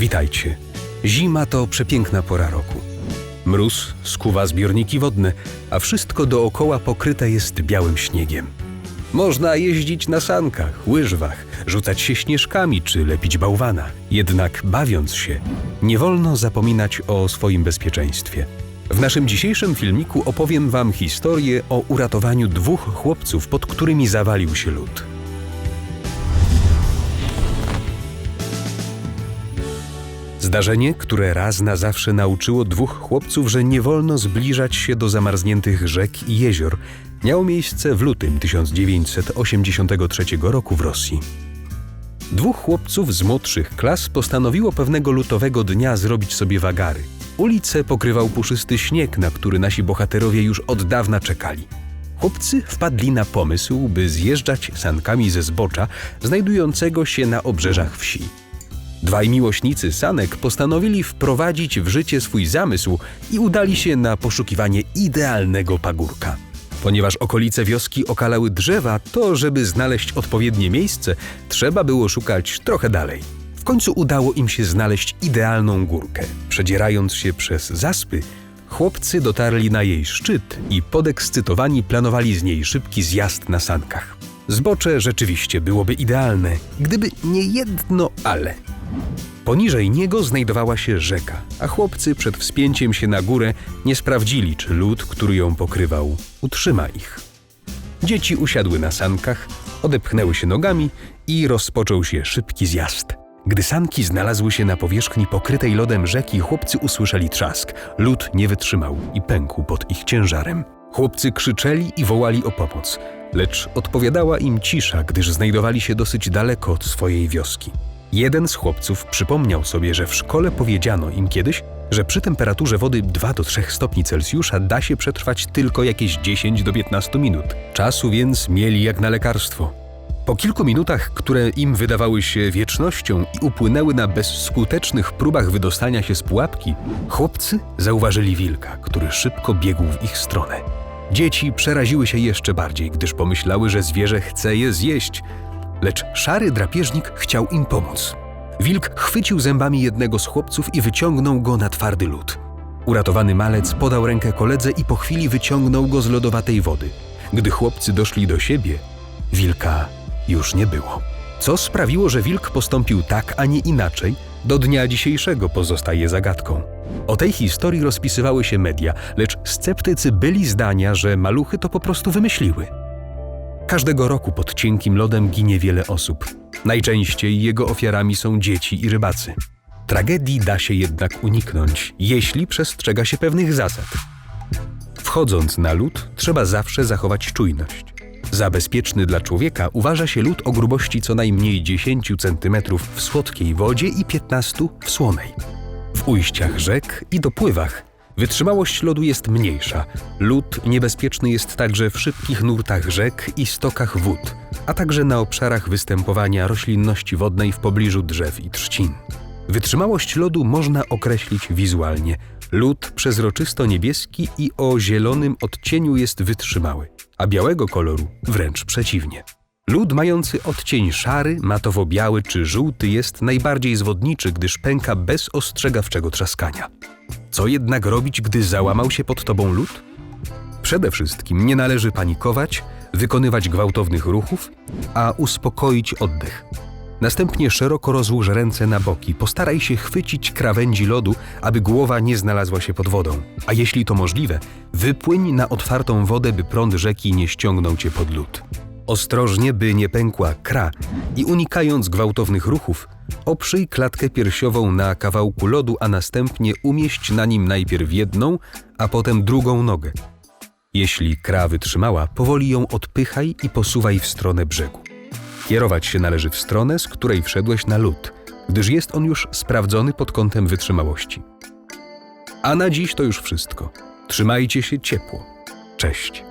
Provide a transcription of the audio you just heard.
Witajcie. Zima to przepiękna pora roku. Mróz skuwa zbiorniki wodne, a wszystko dookoła pokryte jest białym śniegiem. Można jeździć na sankach, łyżwach, rzucać się śnieżkami czy lepić bałwana. Jednak bawiąc się, nie wolno zapominać o swoim bezpieczeństwie. W naszym dzisiejszym filmiku opowiem Wam historię o uratowaniu dwóch chłopców, pod którymi zawalił się lód. Zdarzenie, które raz na zawsze nauczyło dwóch chłopców, że nie wolno zbliżać się do zamarzniętych rzek i jezior, miało miejsce w lutym 1983 roku w Rosji. Dwóch chłopców z młodszych klas postanowiło pewnego lutowego dnia zrobić sobie wagary. Ulice pokrywał puszysty śnieg, na który nasi bohaterowie już od dawna czekali. Chłopcy wpadli na pomysł, by zjeżdżać sankami ze zbocza znajdującego się na obrzeżach wsi. Dwaj miłośnicy sanek postanowili wprowadzić w życie swój zamysł i udali się na poszukiwanie idealnego pagórka. Ponieważ okolice wioski okalały drzewa, to żeby znaleźć odpowiednie miejsce, trzeba było szukać trochę dalej. W końcu udało im się znaleźć idealną górkę. Przedzierając się przez zaspy, chłopcy dotarli na jej szczyt i podekscytowani planowali z niej szybki zjazd na sankach. Zbocze rzeczywiście byłoby idealne, gdyby nie jedno ale. Poniżej niego znajdowała się rzeka, a chłopcy przed wspięciem się na górę nie sprawdzili, czy lód, który ją pokrywał, utrzyma ich. Dzieci usiadły na sankach, odepchnęły się nogami i rozpoczął się szybki zjazd. Gdy sanki znalazły się na powierzchni pokrytej lodem rzeki, chłopcy usłyszeli trzask. Lód nie wytrzymał i pękł pod ich ciężarem. Chłopcy krzyczeli i wołali o pomoc, lecz odpowiadała im cisza, gdyż znajdowali się dosyć daleko od swojej wioski. Jeden z chłopców przypomniał sobie, że w szkole powiedziano im kiedyś, że przy temperaturze wody 2 do 3 stopni Celsjusza da się przetrwać tylko jakieś 10 do 15 minut. Czasu więc mieli jak na lekarstwo. Po kilku minutach, które im wydawały się wiecznością i upłynęły na bezskutecznych próbach wydostania się z pułapki, chłopcy zauważyli wilka, który szybko biegł w ich stronę. Dzieci przeraziły się jeszcze bardziej, gdyż pomyślały, że zwierzę chce je zjeść, lecz szary drapieżnik chciał im pomóc. Wilk chwycił zębami jednego z chłopców i wyciągnął go na twardy lód. Uratowany malec podał rękę koledze i po chwili wyciągnął go z lodowatej wody. Gdy chłopcy doszli do siebie, wilka już nie było. Co sprawiło, że wilk postąpił tak, a nie inaczej, do dnia dzisiejszego pozostaje zagadką. O tej historii rozpisywały się media, lecz sceptycy byli zdania, że maluchy to po prostu wymyśliły. Każdego roku pod cienkim lodem ginie wiele osób. Najczęściej jego ofiarami są dzieci i rybacy. Tragedii da się jednak uniknąć, jeśli przestrzega się pewnych zasad. Wchodząc na lód, trzeba zawsze zachować czujność. Za bezpieczny dla człowieka uważa się lód o grubości co najmniej 10 cm w słodkiej wodzie i 15 w słonej. W ujściach rzek i dopływach wytrzymałość lodu jest mniejsza. Lód niebezpieczny jest także w szybkich nurtach rzek i stokach wód, a także na obszarach występowania roślinności wodnej w pobliżu drzew i trzcin. Wytrzymałość lodu można określić wizualnie. Lód przezroczysto-niebieski i o zielonym odcieniu jest wytrzymały, a białego koloru wręcz przeciwnie. Lód mający odcień szary, matowo-biały czy żółty jest najbardziej zwodniczy, gdyż pęka bez ostrzegawczego trzaskania. Co jednak robić, gdy załamał się pod tobą lód? Przede wszystkim nie należy panikować, wykonywać gwałtownych ruchów, a uspokoić oddech. Następnie szeroko rozłóż ręce na boki, postaraj się chwycić krawędzi lodu, aby głowa nie znalazła się pod wodą. A jeśli to możliwe, wypłyń na otwartą wodę, by prąd rzeki nie ściągnął cię pod lód. Ostrożnie, by nie pękła kra i unikając gwałtownych ruchów, oprzyj klatkę piersiową na kawałku lodu, a następnie umieść na nim najpierw jedną, a potem drugą nogę. Jeśli kra wytrzymała, powoli ją odpychaj i posuwaj w stronę brzegu. Kierować się należy w stronę, z której wszedłeś na lód, gdyż jest on już sprawdzony pod kątem wytrzymałości. A na dziś to już wszystko. Trzymajcie się ciepło. Cześć.